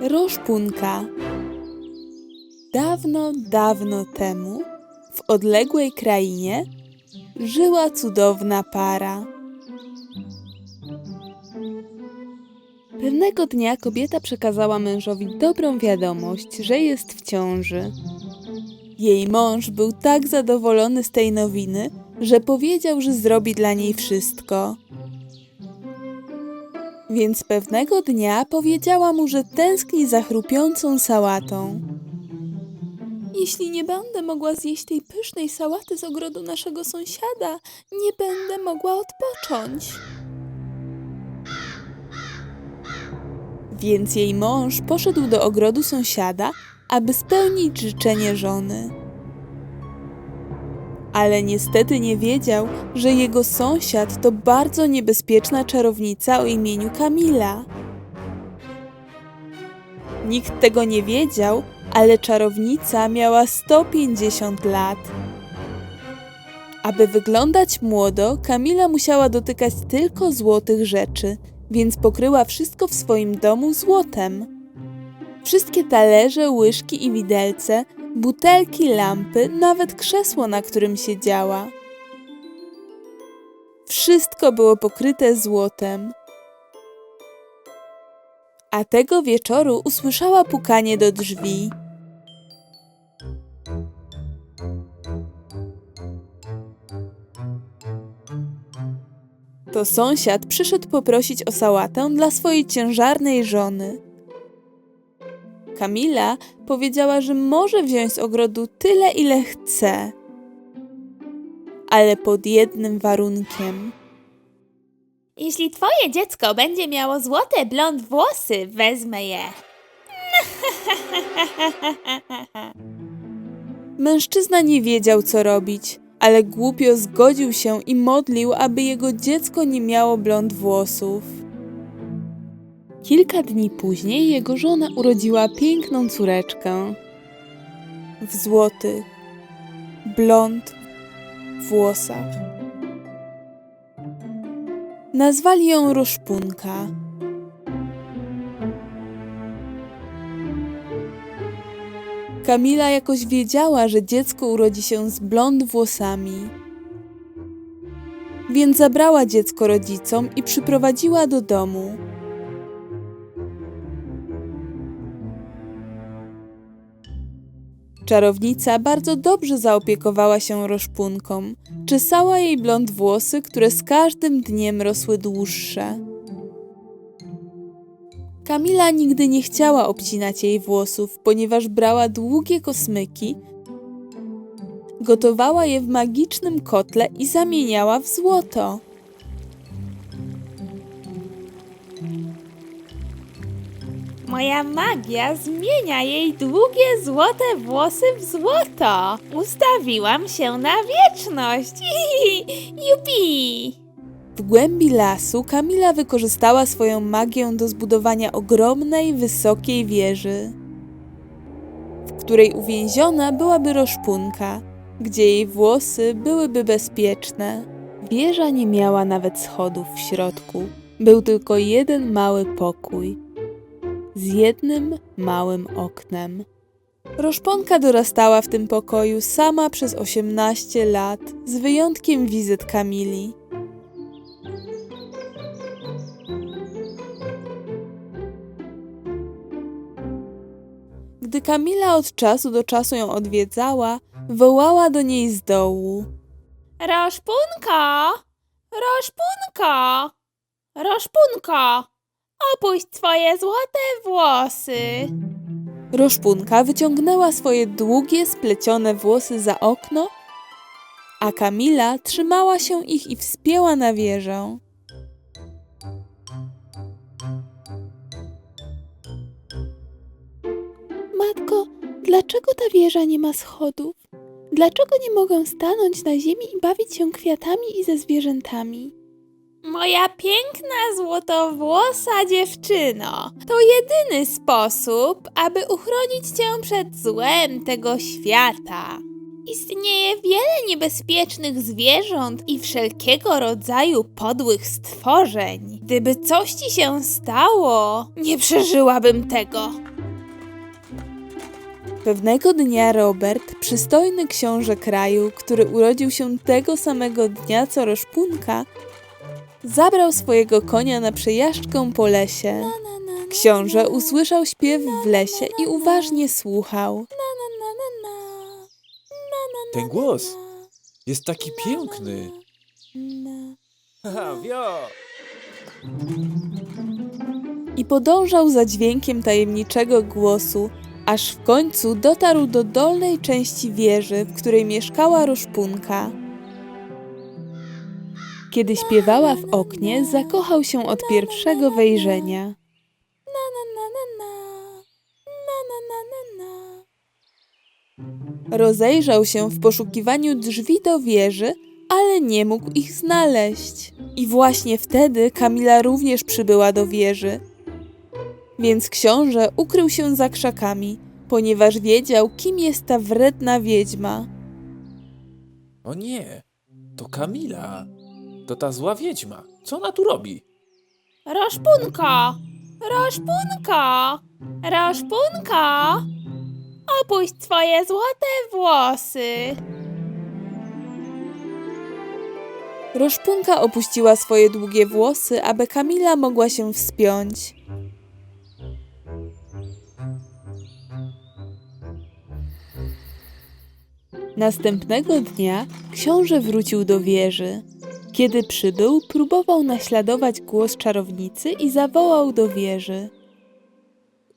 Roszpunka. Dawno, dawno temu, w odległej krainie, żyła cudowna para. Pewnego dnia kobieta przekazała mężowi dobrą wiadomość, że jest w ciąży. Jej mąż był tak zadowolony z tej nowiny, że powiedział, że zrobi dla niej wszystko. Więc pewnego dnia powiedziała mu, że tęskni za chrupiącą sałatą. Jeśli nie będę mogła zjeść tej pysznej sałaty z ogrodu naszego sąsiada, nie będę mogła odpocząć. Więc jej mąż poszedł do ogrodu sąsiada, aby spełnić życzenie żony. Ale niestety nie wiedział, że jego sąsiad to bardzo niebezpieczna czarownica o imieniu Kamila. Nikt tego nie wiedział, ale czarownica miała 150 lat. Aby wyglądać młodo, Kamila musiała dotykać tylko złotych rzeczy, więc pokryła wszystko w swoim domu złotem. Wszystkie talerze, łyżki i widelce, butelki, lampy, nawet krzesło, na którym siedziała. Wszystko było pokryte złotem. A tego wieczoru usłyszała pukanie do drzwi. To sąsiad przyszedł poprosić o sałatę dla swojej ciężarnej żony. Kamila powiedziała, że może wziąć z ogrodu tyle, ile chce, ale pod jednym warunkiem. Jeśli twoje dziecko będzie miało złote blond włosy, wezmę je. Mężczyzna nie wiedział, co robić, ale głupio zgodził się i modlił, aby jego dziecko nie miało blond włosów. Kilka dni później jego żona urodziła piękną córeczkę. W złotych, blond włosach. Nazwali ją Roszpunka. Kamila jakoś wiedziała, że dziecko urodzi się z blond włosami. Więc zabrała dziecko rodzicom i przyprowadziła do domu. Czarownica bardzo dobrze zaopiekowała się roszpunką, czesała jej blond włosy, które z każdym dniem rosły dłuższe. Kamila nigdy nie chciała obcinać jej włosów, ponieważ brała długie kosmyki, gotowała je w magicznym kotle i zamieniała w złoto. Moja magia zmienia jej długie złote włosy w złoto. Ustawiłam się na wieczność. Jupi! W głębi lasu Kamila wykorzystała swoją magię do zbudowania ogromnej, wysokiej wieży, w której uwięziona byłaby roszpunka, gdzie jej włosy byłyby bezpieczne. Wieża nie miała nawet schodów w środku. Był tylko jeden mały pokój z jednym małym oknem. Roszponka dorastała w tym pokoju sama przez 18 lat, z wyjątkiem wizyt Kamili. Gdy Kamila od czasu do czasu ją odwiedzała, wołała do niej z dołu. Roszpunko! Roszpunko! Roszpunko! Opuść twoje złote włosy. Roszpunka wyciągnęła swoje długie, splecione włosy za okno, a Kamila trzymała się ich i wspięła na wieżę. Matko, dlaczego ta wieża nie ma schodów? Dlaczego nie mogę stanąć na ziemi i bawić się kwiatami i ze zwierzętami? Moja piękna złotowłosa dziewczyno, to jedyny sposób, aby uchronić cię przed złem tego świata. Istnieje wiele niebezpiecznych zwierząt i wszelkiego rodzaju podłych stworzeń. Gdyby coś ci się stało, nie przeżyłabym tego. Pewnego dnia Robert, przystojny książę kraju, który urodził się tego samego dnia co Roszpunka, zabrał swojego konia na przejażdżkę po lesie. Książę usłyszał śpiew w lesie i uważnie słuchał. Ten głos jest taki piękny. Haha, wio! I podążał za dźwiękiem tajemniczego głosu, aż w końcu dotarł do dolnej części wieży, w której mieszkała Roszpunka. Kiedy śpiewała w oknie, zakochał się od pierwszego wejrzenia. Rozejrzał się w poszukiwaniu drzwi do wieży, ale nie mógł ich znaleźć. I właśnie wtedy Kamila również przybyła do wieży. Więc książę ukrył się za krzakami, ponieważ wiedział, kim jest ta wredna wiedźma. O nie, to Kamila. To ta zła wiedźma. Co ona tu robi? Roszpunko! Roszpunko! Roszpunko! Opuść twoje złote włosy. Roszpunka opuściła swoje długie włosy, aby Kamila mogła się wspiąć. Następnego dnia książę wrócił do wieży. Kiedy przybył, próbował naśladować głos czarownicy i zawołał do wieży.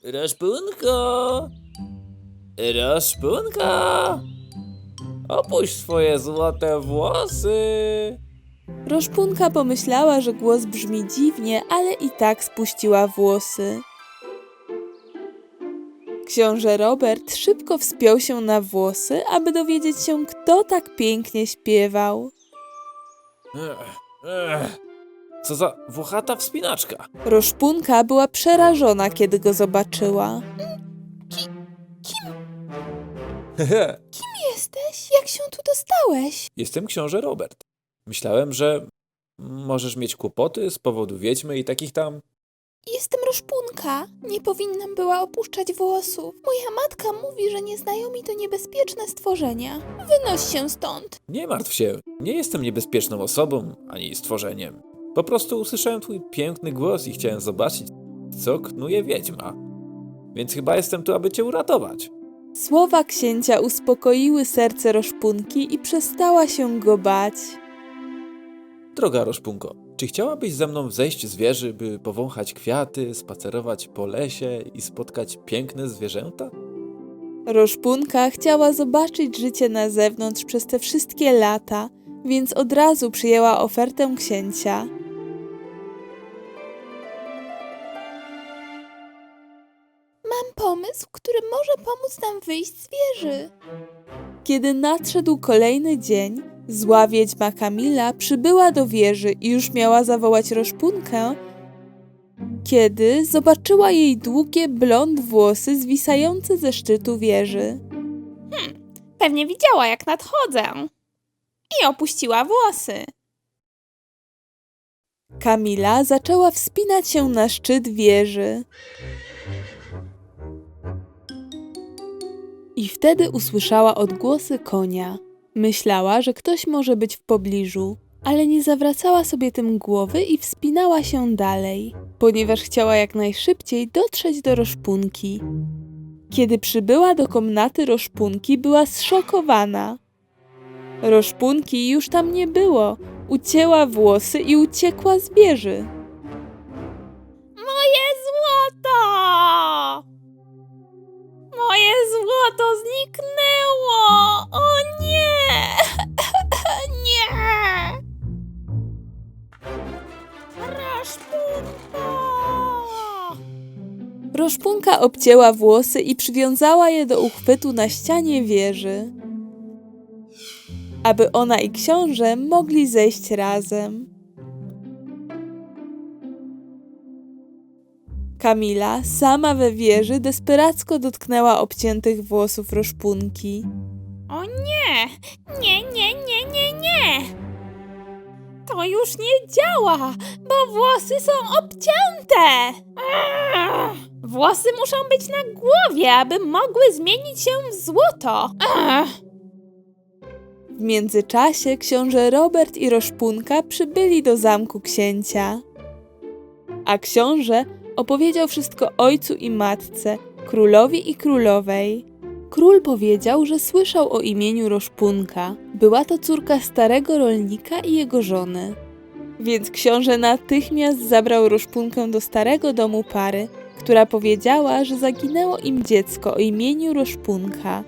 Raszpunko! Raszpunko! Opuść swoje złote włosy! Roszpunka pomyślała, że głos brzmi dziwnie, ale i tak spuściła włosy. Książę Robert szybko wspiął się na włosy, aby dowiedzieć się, kto tak pięknie śpiewał. Ech, ech. Co za włochata wspinaczka. Roszpunka była przerażona, kiedy go zobaczyła. Jesteś? Jak się tu dostałeś? Jestem książę Robert. Myślałem, że możesz mieć kłopoty z powodu wiedźmy i takich tam. Jestem Roszpunka. Nie powinnam była opuszczać włosów. Moja matka mówi, że nieznajomi to niebezpieczne stworzenia. Wynoś się stąd. Nie martw się, nie jestem niebezpieczną osobą ani stworzeniem. Po prostu usłyszałem twój piękny głos i chciałem zobaczyć, co knuje wiedźma. Więc chyba jestem tu, aby cię uratować. Słowa księcia uspokoiły serce Roszpunki i przestała się go bać. Droga Roszpunko, czy chciałabyś ze mną zejść z wieży, by powąchać kwiaty, spacerować po lesie i spotkać piękne zwierzęta? Roszpunka chciała zobaczyć życie na zewnątrz przez te wszystkie lata, więc od razu przyjęła ofertę księcia. Mam pomysł, który może pomóc nam wyjść z wieży. Kiedy nadszedł kolejny dzień, zła wiedźma Kamila przybyła do wieży i już miała zawołać Roszpunkę, kiedy zobaczyła jej długie blond włosy zwisające ze szczytu wieży. Pewnie widziała, jak nadchodzę. I opuściła włosy. Kamila zaczęła wspinać się na szczyt wieży. I wtedy usłyszała odgłosy konia. Myślała, że ktoś może być w pobliżu, ale nie zawracała sobie tym głowy i wspinała się dalej, ponieważ chciała jak najszybciej dotrzeć do Roszpunki. Kiedy przybyła do komnaty Roszpunki, była zszokowana. Roszpunki już tam nie było. Ucięła włosy i uciekła z wieży. Moje złoto! Moje złoto zniknęło! O Roszpunka obcięła włosy i przywiązała je do uchwytu na ścianie wieży, aby ona i książę mogli zejść razem. Kamila, sama we wieży, desperacko dotknęła obciętych włosów Roszpunki. O nie! Nie, nie, nie, nie, nie! To już nie działa, bo włosy są obcięte! Włosy muszą być na głowie, aby mogły zmienić się w złoto. W międzyczasie książę Robert i Roszpunka przybyli do zamku księcia. A książę opowiedział wszystko ojcu i matce, królowi i królowej. Król powiedział, że słyszał o imieniu Roszpunka. Była to córka starego rolnika i jego żony. Więc książę natychmiast zabrał Roszpunkę do starego domu pary, która powiedziała, że zaginęło im dziecko o imieniu Roszpunka.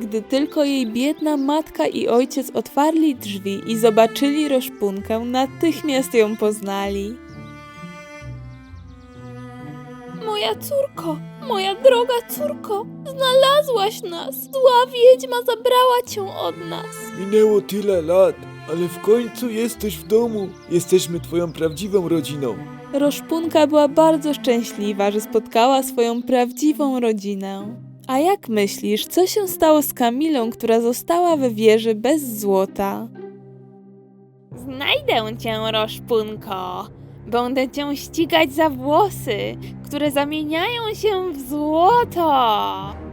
Gdy tylko jej biedna matka i ojciec otwarli drzwi i zobaczyli Roszpunkę, natychmiast ją poznali. Moja córko, moja droga córko, znalazłaś nas. Zła wiedźma zabrała cię od nas. Minęło tyle lat, ale w końcu jesteś w domu. Jesteśmy twoją prawdziwą rodziną. Roszpunka była bardzo szczęśliwa, że spotkała swoją prawdziwą rodzinę. A jak myślisz, co się stało z Kamilą, która została we wieży bez złota? Znajdę cię, Roszpunko. Będę cię ścigać za włosy, które zamieniają się w złoto.